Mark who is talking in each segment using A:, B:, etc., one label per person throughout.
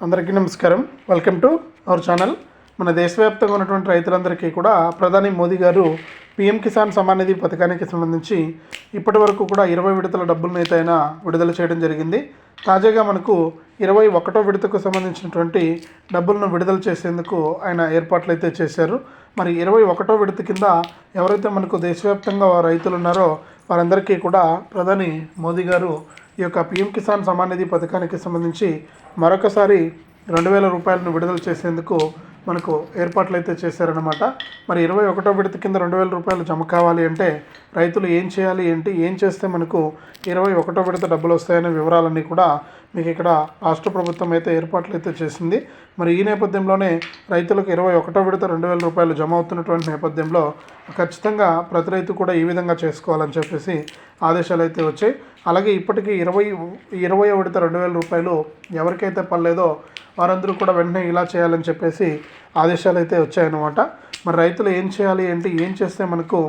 A: అందరికీ నమస్కారం. Welcome to our channel మన దేశవ్యాప్తంగా ఉన్నటువంటి రైతులందరికీ కూడా ప్రధాని మోదీ గారు పీఎం కిసాన్ సమ్మాన్ నిధి పథకానికి సంబంధించి ఇప్పటి వరకు కూడా ఇరవై విడతల డబ్బులను అయితే ఆయన విడుదల చేయడం జరిగింది. తాజాగా మనకు ఇరవై ఒకటో విడతకు సంబంధించినటువంటి డబ్బులను విడుదల చేసేందుకు ఆయన ఏర్పాట్లు అయితే చేశారు. మరి ఇరవై ఒకటో విడత కింద ఎవరైతే మనకు దేశవ్యాప్తంగా రైతులు ఉన్నారో వారందరికీ కూడా ప్రధాని మోదీ గారు ఈ యొక్క పిఎం కిసాన్ సమాన్ నిధి పథకానికి సంబంధించి మరొకసారి రెండు వేల రూపాయలను విడుదల చేసేందుకు మనకు ఏర్పాట్లు అయితే చేశారనమాట మరి ఇరవై ఒకటో విడత కింద రెండు వేల రూపాయలు జమ కావాలి అంటే రైతులు ఏం చేయాలి ఏంటి ఏం చేస్తే మనకు ఇరవై ఒకటో విడత డబ్బులు వస్తాయనే వివరాలన్నీ కూడా మీకు ఇక్కడ రాష్ట్ర ప్రభుత్వం అయితే ఏర్పాట్లు అయితే చేసింది. మరి ఈ నేపథ్యంలోనే రైతులకు ఇరవై ఒకటో విడత రెండు వేల రూపాయలు జమ అవుతున్నటువంటి నేపథ్యంలో ఖచ్చితంగా ప్రతి రైతు కూడా ఈ విధంగా చేసుకోవాలని చెప్పేసి ఆదేశాలు అయితే వచ్చాయి. అలాగే ఇప్పటికీ ఇరవై ఇరవై విడత రెండు వేల రూపాయలు ఎవరికైతే పర్లేదో వారందరూ కూడా వెంటనే ఇలా చేయాలని చెప్పేసి ఆదేశాలు అయితే వచ్చాయన్నమాట. మరి రైతులు ఏం చేయాలి ఏంటి ఏం చేస్తే మనకు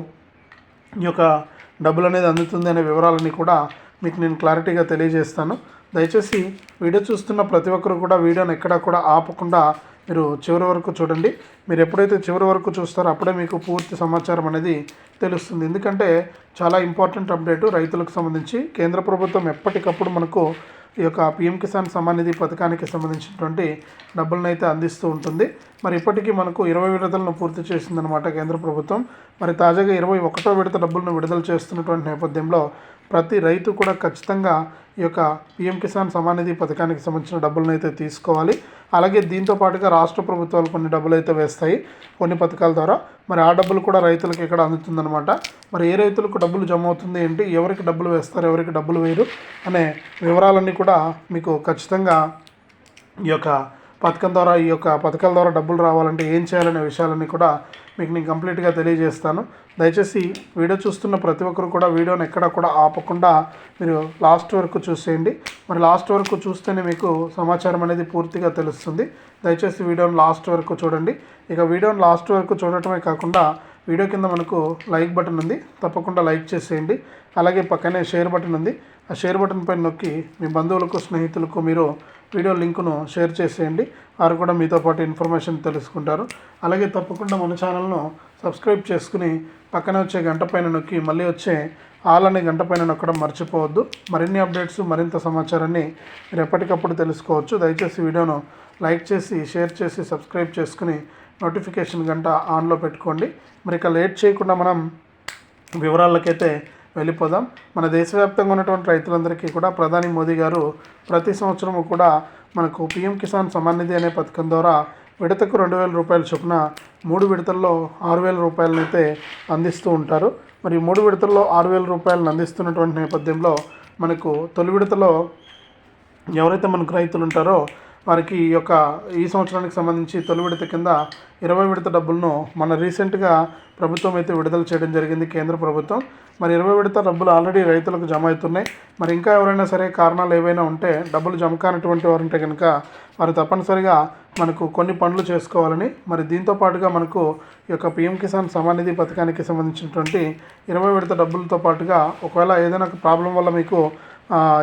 A: ఈ యొక్క డబ్బులు అనేది అందుతుంది అనే వివరాలన్నీ కూడా మీకు నేను క్లారిటీగా తెలియజేస్తాను. దయచేసి వీడియో చూస్తున్న ప్రతి ఒక్కరు కూడా వీడియోని ఎక్కడా కూడా ఆపకుండా మీరు చివరి వరకు చూడండి. మీరు ఎప్పుడైతే చివరి వరకు చూస్తారో అప్పుడే మీకు పూర్తి సమాచారం అనేది తెలుస్తుంది. ఎందుకంటే చాలా ఇంపార్టెంట్ అప్డేటు రైతులకు సంబంధించి. కేంద్ర ప్రభుత్వం ఎప్పటికప్పుడు మనకు ఈ యొక్క పిఎం కిసాన్ సమ్మాన్ నిధి పథకానికి సంబంధించినటువంటి డబ్బులను అయితే అందిస్తూ ఉంటుంది. మరి ఇప్పటికీ మనకు ఇరవై విడతలను పూర్తి చేసిందనమాట కేంద్ర ప్రభుత్వం. మరి తాజాగా ఇరవై ఒకటో విడత డబ్బులను విడుదల చేస్తున్నటువంటి నేపథ్యంలో ప్రతి రైతు కూడా ఖచ్చితంగా ఈ యొక్క పిఎం కిసాన్ సమానిధి పథకానికి సంబంధించిన డబ్బులను అయితే తీసుకోవాలి. అలాగే దీంతో పాటుగా రాష్ట్ర ప్రభుత్వాలు కొన్ని డబ్బులు అయితే వేస్తాయి కొన్ని పథకాల ద్వారా. మరి ఆ డబ్బులు కూడా రైతులకు ఇక్కడ అందుతుందన్నమాట. మరి ఏ రైతులకు డబ్బులు జమ అవుతుంది ఏంటి? ఎవరికి డబ్బులు వేస్తారు? ఎవరికి డబ్బులు వేయరు? అనే వివరాలన్నీ కూడా మీకు ఖచ్చితంగా ఈ యొక్క పథకం ద్వారా ఈ యొక్క పథకాల ద్వారా డబ్బులు రావాలంటే ఏం చేయాలనే విషయాలన్నీ కూడా మీకు నేను కంప్లీట్గా తెలియజేస్తాను. దయచేసి వీడియో చూస్తున్న ప్రతి ఒక్కరు కూడా వీడియోని ఎక్కడ కూడా ఆపకుండా మీరు లాస్ట్ వరకు చూసేయండి. మరి లాస్ట్ వరకు చూస్తేనే మీకు సమాచారం అనేది పూర్తిగా తెలుస్తుంది. దయచేసి వీడియోని లాస్ట్ వరకు చూడండి. ఇక వీడియోని లాస్ట్ వరకు చూడటమే కాకుండా వీడియో కింద మనకు లైక్ బటన్ ఉంది. తప్పకుండా లైక్ చేసేయండి. అలాగే పక్కనే షేర్ బటన్ ఉంది. ఆ షేర్ బటన్ పైన నొక్కి మీ బంధువులకు స్నేహితులకు మీరు వీడియో లింకును షేర్ చేసేయండి. వారు కూడా మీతో పాటు ఇన్ఫర్మేషన్ తెలుసుకుంటారు. అలాగే తప్పకుండా మన ఛానల్ను సబ్స్క్రైబ్ చేసుకుని పక్కన వచ్చే గంట పైన నొక్కి మళ్ళీ వచ్చే ఆల్ అనే గంట పైన నొక్కడం మర్చిపోవద్దు. మరిన్ని అప్డేట్స్ మరింత సమాచారాన్ని మీరు ఎప్పటికప్పుడు తెలుసుకోవచ్చు. దయచేసి వీడియోను లైక్ చేసి షేర్ చేసి సబ్స్క్రైబ్ చేసుకుని నోటిఫికేషన్ గంట ఆన్లో పెట్టుకోండి. మరి ఇక లేట్ చేయకుండా మనం వివరాలకైతే వెళ్ళిపోదాం. మన దేశవ్యాప్తంగా ఉన్నటువంటి రైతులందరికీ కూడా ప్రధాని మోదీ గారు ప్రతి సంవత్సరము కూడా మనకు పీఎం కిసాన్ సమ్మాన్ నిధి అనే పథకం ద్వారా విడతకు రెండు వేల రూపాయల చొప్పున మూడు విడతల్లో ఆరు వేల రూపాయలను అయితే అందిస్తూ ఉంటారు. మరి మూడు విడతల్లో ఆరు వేల రూపాయలను అందిస్తున్నటువంటి నేపథ్యంలో మనకు తొలి విడతలో ఎవరైతే మనకు రైతులు ఉంటారో వారికి ఈ యొక్క ఈ సంవత్సరానికి సంబంధించి తొలి విడత కింద ఇరవై విడత డబ్బులను మన రీసెంట్గా ప్రభుత్వం అయితే విడుదల చేయడం జరిగింది కేంద్ర ప్రభుత్వం. మరి ఇరవై విడత డబ్బులు ఆల్రెడీ రైతులకు జమ అవుతున్నాయి. మరి ఇంకా ఎవరైనా సరే కారణాలు ఏవైనా ఉంటే డబ్బులు జమ కానటువంటి వారు ఉంటే కనుక వారు తప్పనిసరిగా మనకు కొన్ని పనులు చేసుకోవాలని మరి దీంతో పాటుగా మనకు ఈ యొక్క పిఎం కిసాన్ సమాన్ నిధి పథకానికి సంబంధించినటువంటి ఇరవై విడత డబ్బులతో పాటుగా ఒకవేళ ఏదైనా ప్రాబ్లం వల్ల మీకు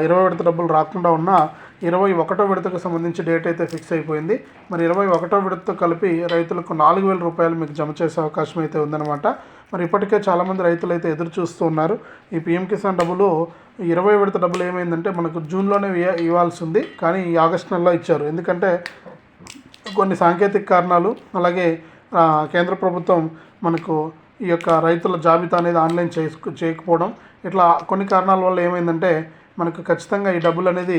A: ఇరవై విడత డబ్బులు రాకుండా ఉన్నా ఇరవై ఒకటో విడతకు సంబంధించి డేట్ అయితే ఫిక్స్ అయిపోయింది. మరి ఇరవై ఒకటో విడతతో కలిపి రైతులకు నాలుగు వేల రూపాయలు మీకు జమ చేసే అవకాశం అయితే ఉందన్నమాట. మరి ఇప్పటికే చాలామంది రైతులు అయితే ఎదురు చూస్తున్నారు ఈ పిఎం కిసాన్ డబ్బులు ఇరవై విడత డబ్బులు ఏమైందంటే మనకు జూన్లోనే ఇవ్వ- ఇవ్వాల్సి ఉంది కానీ ఈ నెలలో ఇచ్చారు. ఎందుకంటే కొన్ని సాంకేతిక కారణాలు అలాగే కేంద్ర ప్రభుత్వం మనకు ఈ యొక్క రైతుల జాబితా అనేది ఆన్లైన్ చేసుకు చేయకపోవడం ఇట్లా కొన్ని కారణాల వల్ల ఏమైందంటే మనకు ఖచ్చితంగా ఈ డబ్బులు అనేది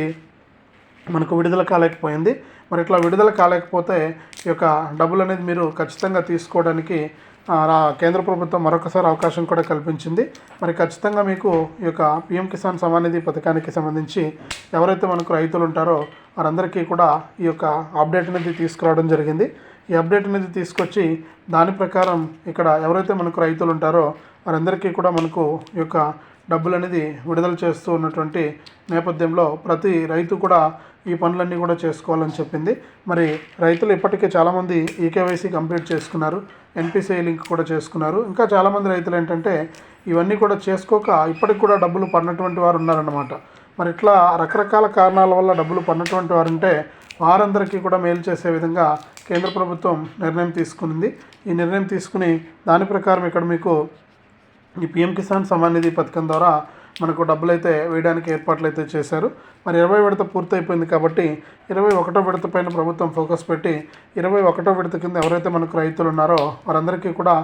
A: మనకు విడుదల కాలేకపోయింది. మరి ఇట్లా విడుదల కాలేకపోతే ఈ యొక్క డబ్బులు అనేది మీరు ఖచ్చితంగా తీసుకోవడానికి కేంద్ర ప్రభుత్వం మరొకసారి అవకాశం కూడా కల్పించింది. మరి ఖచ్చితంగా మీకు ఈ యొక్క పిఎం కిసాన్ సమానిధి పథకానికి సంబంధించి ఎవరైతే మనకు రైతులు ఉంటారో వారందరికీ కూడా ఈ యొక్క అప్డేట్ అనేది తీసుకురావడం జరిగింది. ఈ అప్డేట్ అనేది తీసుకొచ్చి దాని ప్రకారం ఇక్కడ ఎవరైతే మనకు రైతులు ఉంటారో వారందరికీ కూడా మనకు ఈ యొక్క డబ్బులు అనేది విడుదల చేస్తూ ఉన్నటువంటి నేపథ్యంలో ప్రతి రైతు కూడా ఈ పనులన్నీ కూడా చేసుకోవాలని చెప్పింది. మరి రైతులు ఇప్పటికే చాలామంది ఈకేవైసీ కంప్లీట్ చేసుకున్నారు. ఎన్పిసిఐ లింక్ కూడా చేసుకున్నారు. ఇంకా చాలామంది రైతులు ఏంటంటే ఇవన్నీ కూడా చేసుకోక ఇప్పటికి కూడా డబ్బులు పడినటువంటి వారు ఉన్నారన్నమాట. మరి ఇట్లా రకరకాల కారణాల వల్ల డబ్బులు పడినటువంటి వారు ఉంటే వారందరికీ కూడా మేలు చేసే విధంగా కేంద్ర ప్రభుత్వం నిర్ణయం తీసుకునింది. ఈ నిర్ణయం తీసుకుని దాని ప్రకారం ఇక్కడ మీకు ఈ పిఎం కిసాన్ సమ్మాన్ నిధి పథకం ద్వారా మనకు డబ్బులు అయితే వేయడానికి ఏర్పాట్లు అయితే చేశారు. మరి ఇరవై విడత పూర్తయిపోయింది కాబట్టి ఇరవై ఒకటో విడత పైన ప్రభుత్వం ఫోకస్ పెట్టి ఇరవై ఒకటో విడత కింద ఎవరైతే మనకు రైతులు ఉన్నారో వారందరికీ కూడా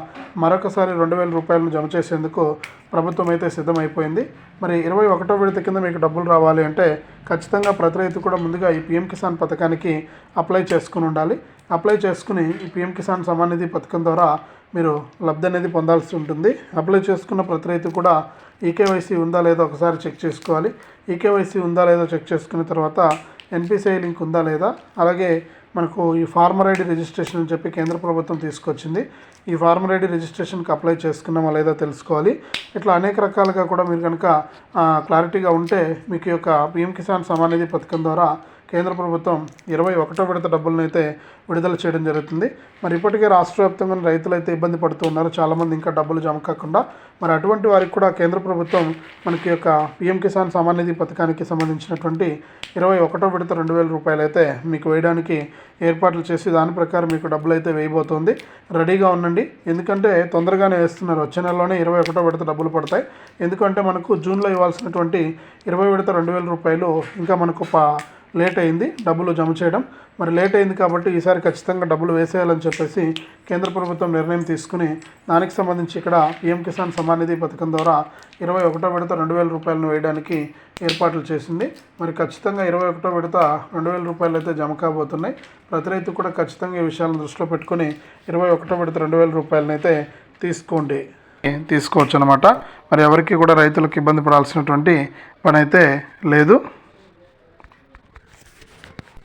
A: మరొకసారి రెండు వేల రూపాయలను జమ చేసేందుకు ప్రభుత్వం అయితే సిద్ధమైపోయింది. మరి ఇరవై ఒకటో విడత కింద మీకు డబ్బులు రావాలి అంటే ఖచ్చితంగా ప్రతి రైతు కూడా ముందుగా ఈ పిఎం కిసాన్ పథకానికి అప్లై చేసుకుని ఉండాలి. అప్లై చేసుకుని ఈ పిఎం కిసాన్ సమ్మాన్ నిధి పథకం ద్వారా మీరు లబ్ధి అనేది పొందాల్సి ఉంటుంది. అప్లై చేసుకున్న ప్రతి రైతు కూడా ఈకేవైసీ ఉందా లేదా ఒకసారి చెక్ చేసుకోవాలి. ఈకేవైసీ ఉందా లేదో చెక్ చేసుకున్న తర్వాత ఎన్పిసిఐ లింక్ ఉందా లేదా అలాగే మనకు ఈ ఫార్మర్ ఐడి రిజిస్ట్రేషన్ అని చెప్పి కేంద్ర ప్రభుత్వం తీసుకొచ్చింది. ఈ ఫార్మర్ ఐడి రిజిస్ట్రేషన్కి అప్లై చేసుకున్నామా లేదా తెలుసుకోవాలి. ఇట్లా అనేక రకాలుగా కూడా మీరు కనుక క్లారిటీగా ఉంటే మీకు యొక్క పిఎం కిసాన్ సమాన్ నిధి పథకం ద్వారా కేంద్ర ప్రభుత్వం ఇరవై ఒకటో విడత డబ్బులను అయితే విడుదల చేయడం జరుగుతుంది. మరి ఇప్పటికే రాష్ట్ర వ్యాప్తంగా రైతులు అయితే ఇబ్బంది పడుతూ ఉన్నారు. చాలామంది ఇంకా డబ్బులు జమ కాకుండా. మరి అటువంటి వారికి కూడా కేంద్ర ప్రభుత్వం మనకి యొక్క పీఎం కిసాన్ సమ్మాన్ నిధి పథకానికి సంబంధించినటువంటి ఇరవై ఒకటో విడత రెండు వేల రూపాయలు అయితే మీకు వేయడానికి ఏర్పాట్లు చేసి దాని ప్రకారం మీకు డబ్బులు అయితే వేయబోతోంది. రెడీగా ఉండండి. ఎందుకంటే తొందరగానే వేస్తున్నారు. వచ్చే నెలలోనే ఇరవై ఒకటో విడత డబ్బులు పడతాయి. ఎందుకంటే మనకు జూన్లో ఇవ్వాల్సినటువంటి ఇరవై విడత రెండు వేల రూపాయలు ఇంకా మనకు పా లేట్ అయింది డబ్బులు జమ చేయడం. మరి లేట్ అయింది కాబట్టి ఈసారి ఖచ్చితంగా డబ్బులు వేసేయాలని చెప్పేసి కేంద్ర ప్రభుత్వం నిర్ణయం తీసుకుని దానికి సంబంధించి ఇక్కడ పీఎం కిసాన్ సమాన్ నిధి పథకం ద్వారా ఇరవై ఒకటో విడత రెండు వేల రూపాయలను వేయడానికి ఏర్పాట్లు చేసింది. మరి ఖచ్చితంగా ఇరవై ఒకటో విడత రెండు వేల రూపాయలు అయితే జమ కాబోతున్నాయి. ప్రతి రైతు కూడా ఖచ్చితంగా ఈ విషయాలను దృష్టిలో పెట్టుకుని ఇరవై ఒకటో విడత రెండు వేల రూపాయలను అయితే తీసుకోండి. తీసుకోవచ్చు అనమాట మరి ఎవరికి కూడా రైతులకు ఇబ్బంది పడాల్సినటువంటి పని అయితే లేదు.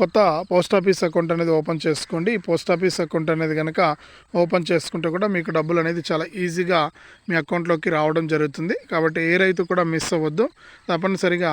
A: కొత్త పోస్ట్ ఆఫీస్ అకౌంట్ అనేది ఓపెన్ చేసుకోండి. ఈ పోస్ట్ ఆఫీస్ అకౌంట్ అనేది కనుక ఓపెన్ చేసుకుంటే కూడా మీకు డబ్బులు అనేది చాలా ఈజీగా మీ అకౌంట్లోకి రావడం జరుగుతుంది. కాబట్టి ఏ రైతు కూడా మిస్ అవ్వద్దు. తప్పనిసరిగా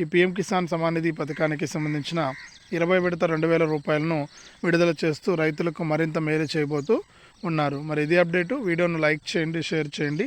A: ఈ పిఎం కిసాన్ సమాన్ నిధి పథకానికి సంబంధించిన ఇరవై విడత రెండు వేల రూపాయలను విడుదల చేస్తూ రైతులకు మరింత మేలు చేయబోతూ ఉన్నారు. మరి ఇది అప్డేటు. వీడియోను లైక్ చేయండి షేర్ చేయండి.